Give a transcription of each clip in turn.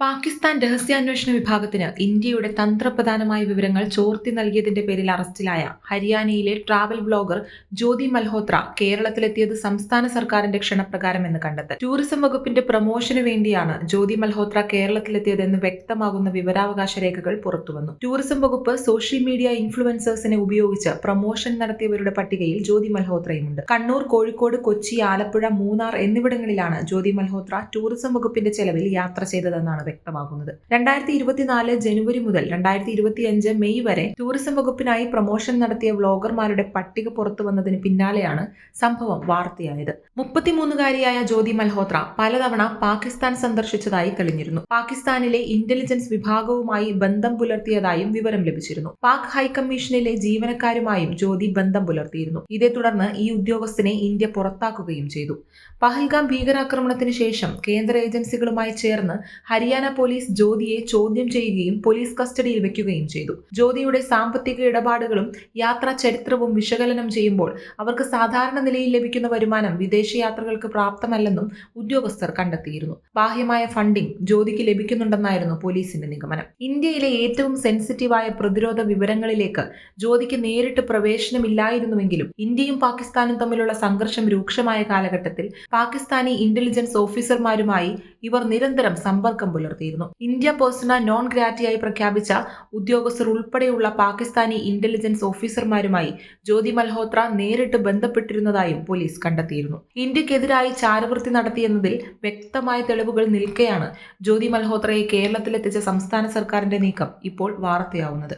പാകിസ്ഥാൻ രഹസ്യാന്വേഷണ വിഭാഗത്തിന് ഇന്ത്യയുടെ തന്ത്രപ്രധാനമായ വിവരങ്ങൾ ചോർത്തി നൽകിയതിന്റെ പേരിൽ അറസ്റ്റിലായ ഹരിയാനയിലെ ട്രാവൽ ബ്ലോഗർ ജ്യോതി മൽഹോത്ര കേരളത്തിലെത്തിയത് സംസ്ഥാന സർക്കാരിന്റെ ക്ഷണപ്രകാരം എന്ന് കണ്ടെത്തി ടൂറിസം വകുപ്പിന്റെ പ്രമോഷന് വേണ്ടിയാണ് ജ്യോതി മൽഹോത്ര കേരളത്തിലെത്തിയതെന്ന് വ്യക്തമാകുന്ന വിവരാവകാശ രേഖകൾ പുറത്തുവന്നു. ടൂറിസം വകുപ്പ് സോഷ്യൽ മീഡിയ ഇൻഫ്ലുവൻസേഴ്സിനെ ഉപയോഗിച്ച് പ്രമോഷൻ നടത്തിയവരുടെ പട്ടികയിൽ ജ്യോതി മൽഹോത്രയുമുണ്ട്. കണ്ണൂർ കോഴിക്കോട് കൊച്ചി ആലപ്പുഴ മൂന്നാർ എന്നിവിടങ്ങളിലാണ് ജ്യോതി മൽഹോത്ര ടൂറിസം വകുപ്പിന്റെ ചെലവിൽ യാത്ര ചെയ്തതെന്നാണ് വ്യക്തമാകുന്നത് രണ്ടായിരത്തി ഇരുപത്തിനാല് ജനുവരി മുതൽ രണ്ടായിരത്തി ഇരുപത്തിയഞ്ച് മെയ് വരെ ടൂറിസം വകുപ്പിനായി പ്രൊമോഷൻ നടത്തിയ വ്ളോഗർമാരുടെ പട്ടിക പുറത്തു വന്നതിന് പിന്നാലെയാണ് സംഭവം വാർത്തയായത്. മുപ്പത്തിമൂന്നുകാരിയായ ജ്യോതി മൽഹോത്ര പലതവണ പാകിസ്ഥാൻ സന്ദർശിച്ചതായി തെളിഞ്ഞിരുന്നു. പാകിസ്ഥാനിലെ ഇന്റലിജൻസ് വിഭാഗവുമായി ബന്ധം പുലർത്തിയതായും വിവരം ലഭിച്ചിരുന്നു. പാക് ഹൈക്കമ്മീഷനിലെ ജീവനക്കാരുമായും ജ്യോതി ബന്ധം പുലർത്തിയിരുന്നു. ഇതേ തുടർന്ന് ഈ ഉദ്യോഗസ്ഥനെ ഇന്ത്യ പുറത്താക്കുകയും ചെയ്തു. പഹൽഗാം ഭീകരാക്രമണത്തിന് ശേഷം കേന്ദ്ര ഏജൻസികളുമായി ചേർന്ന് ഹരിയാന പോലീസ് ജ്യോതിയെ ചോദ്യം ചെയ്യുകയും പോലീസ് കസ്റ്റഡിയിൽ വെക്കുകയും ചെയ്തു. ജ്യോതിയുടെ സാമ്പത്തിക ഇടപാടുകളും യാത്രാ ചരിത്രവും വിശകലനം ചെയ്യുമ്പോൾ അവർക്ക് സാധാരണ നിലയിൽ ലഭിക്കുന്ന വരുമാനം വിദേശയാത്രകൾക്ക് പ്രാപ്തമല്ലെന്നും ഉദ്യോഗസ്ഥർ കണ്ടെത്തിയിരുന്നു. ബാഹ്യമായ ഫണ്ടിംഗ് ജ്യോതിക്ക് ലഭിക്കുന്നുണ്ടെന്നായിരുന്നു പോലീസിന്റെ നിഗമനം. ഇന്ത്യയിലെ ഏറ്റവും സെൻസിറ്റീവായ പ്രതിരോധ വിവരങ്ങളിലേക്ക് ജ്യോതിക്ക് നേരിട്ട് പ്രവേശനമില്ലായിരുന്നുവെങ്കിലും ഇന്ത്യയും പാകിസ്ഥാനും തമ്മിലുള്ള സംഘർഷം രൂക്ഷമായ കാലഘട്ടത്തിൽ പാകിസ്ഥാനി ഇന്റലിജൻസ് ഓഫീസർമാരുമായി ഇവർ നിരന്തരം സമ്പർക്കം പുലർത്തിയിരുന്നു ഇന്ത്യ പേഴ്സണ നോൺ ഗ്രാറ്റിയായി പ്രഖ്യാപിച്ച ഉദ്യോഗസ്ഥർ ഉൾപ്പെടെയുള്ള പാകിസ്ഥാനി ഇന്റലിജൻസ് ഓഫീസർമാരുമായി ജ്യോതി മൽഹോത്ര നേരിട്ട് ബന്ധപ്പെട്ടിരുന്നതായും പോലീസ് കണ്ടെത്തിയിരുന്നു. ഇന്ത്യക്കെതിരായി ചാരവൃത്തി നടത്തിയെന്നതിൽ വ്യക്തമായ തെളിവുകൾ നിൽക്കെയാണ് ജ്യോതി മൽഹോത്രയെ കേരളത്തിലെത്തിച്ച സംസ്ഥാന സർക്കാരിന്റെ നീക്കം ഇപ്പോൾ വാർത്തയാവുന്നത്.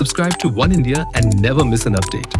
Subscribe to One India and never miss an update.